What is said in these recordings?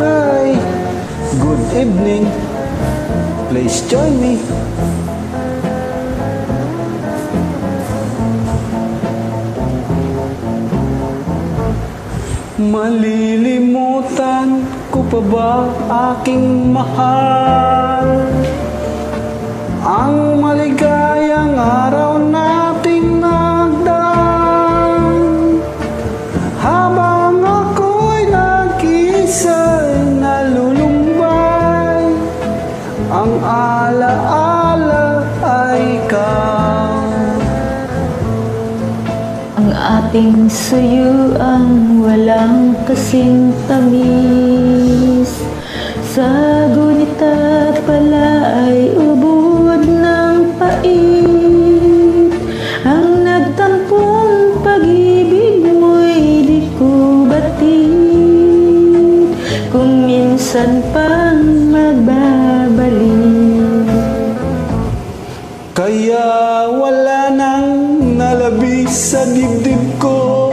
Hi, good evening. Please join me. Malilimutan ko pa ba aking mahal? Ating suyo ang walang kasing tamis. Sa gunita pala ay ubod ng pait. Ang nagtampong pag-ibig mo'y di ko batid Kung minsan pang magbabalik. Kaya wala sa dibdib ko.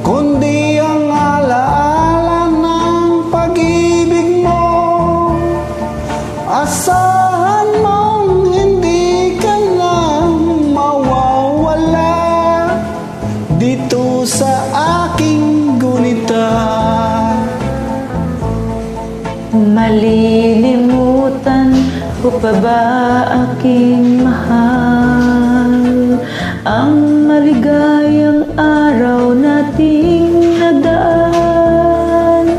Kundi ang alaala ng pag-ibig mo. Asahan mong hindi ka na mawawala Dito sa aking gunita Malilimutan ko pa ba aking mahal Ang maligayang araw nating nagdaan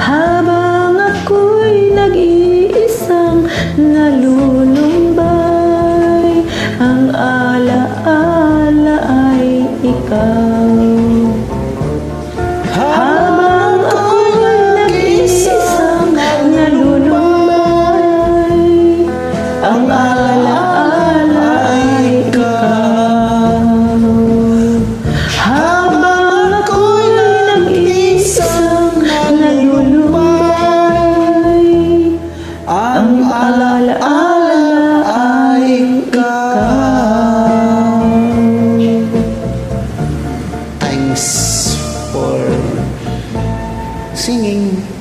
Habang ako'y nag-iisang nalulumbay Ang alaala ay ikaw Thanks for singing.